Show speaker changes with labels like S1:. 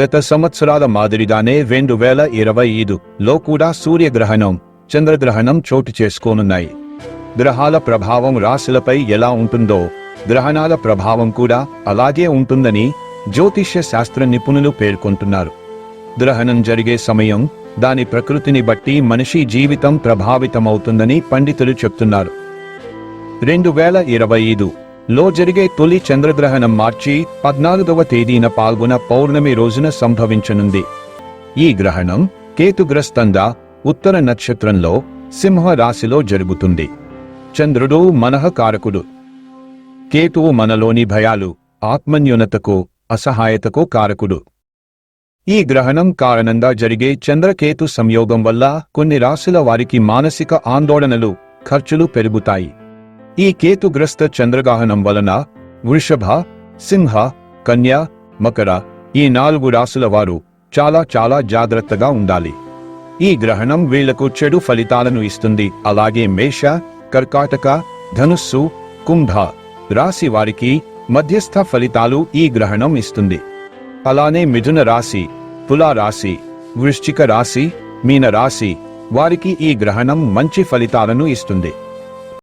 S1: గత సంవత్సరాల మాదిరిగానే రెండు వేల ఇరవై ఐదులో కూడా సూర్యగ్రహణం చంద్రగ్రహణం చోటు చేసుకోనున్నాయి. గ్రహాల ప్రభావం రాశులపై ఎలా ఉంటుందో గ్రహణాల ప్రభావం కూడా అలాగే ఉంటుందని జ్యోతిష్య శాస్త్ర నిపుణులు పేర్కొంటున్నారు. గ్రహణం జరిగే సమయం దాని ప్రకృతిని బట్టి మనిషి జీవితం ప్రభావితమవుతుందని పండితులు చెప్తున్నారు. రెండు వేల ఇరవై ఐదు లో జరిగే తొలి చంద్రగ్రహణం మార్చి పద్నాలుగవ తేదీన పాల్గొన పౌర్ణమి రోజున సంభవించనుంది. ఈ గ్రహణం కేతుగ్రస్తంగా ఉత్తర నక్షత్రంలో సింహ రాశిలో జరుగుతుంది. చంద్రుడు మనఃకారకుడు. కేతువు మనలోని భయాలు ఆత్మన్యూనతకు అసహాయతకు కారకుడు. ఈ గ్రహణం కారణంగా జరిగే చంద్రకేతు సంయోగం వల్ల కొన్ని రాశుల వారికి మానసిక ఆందోళనలు ఖర్చులు పెరుగుతాయి. ఈ కేతుగ్రస్త చంద్రగ్రహణం వలన వృషభ సింహ కన్య మకర ఈ నాలుగు రాసుల వారు చాలా చాలా జాగ్రత్తగా ఉండాలి. ఈ గ్రహణం వీళ్ళకు చెడు ఫలితాలను ఇస్తుంది. అలాగే మేష కర్కాటక ధనుస్సు కుంభ రాశి వారికి మధ్యస్థ ఫలితాలు ఈ గ్రహణం ఇస్తుంది. అలానే మిథున రాశి తులా రాశి వృశ్చిక రాశి మీన రాశి వారికి ఈ గ్రహణం మంచి ఫలితాలను ఇస్తుంది.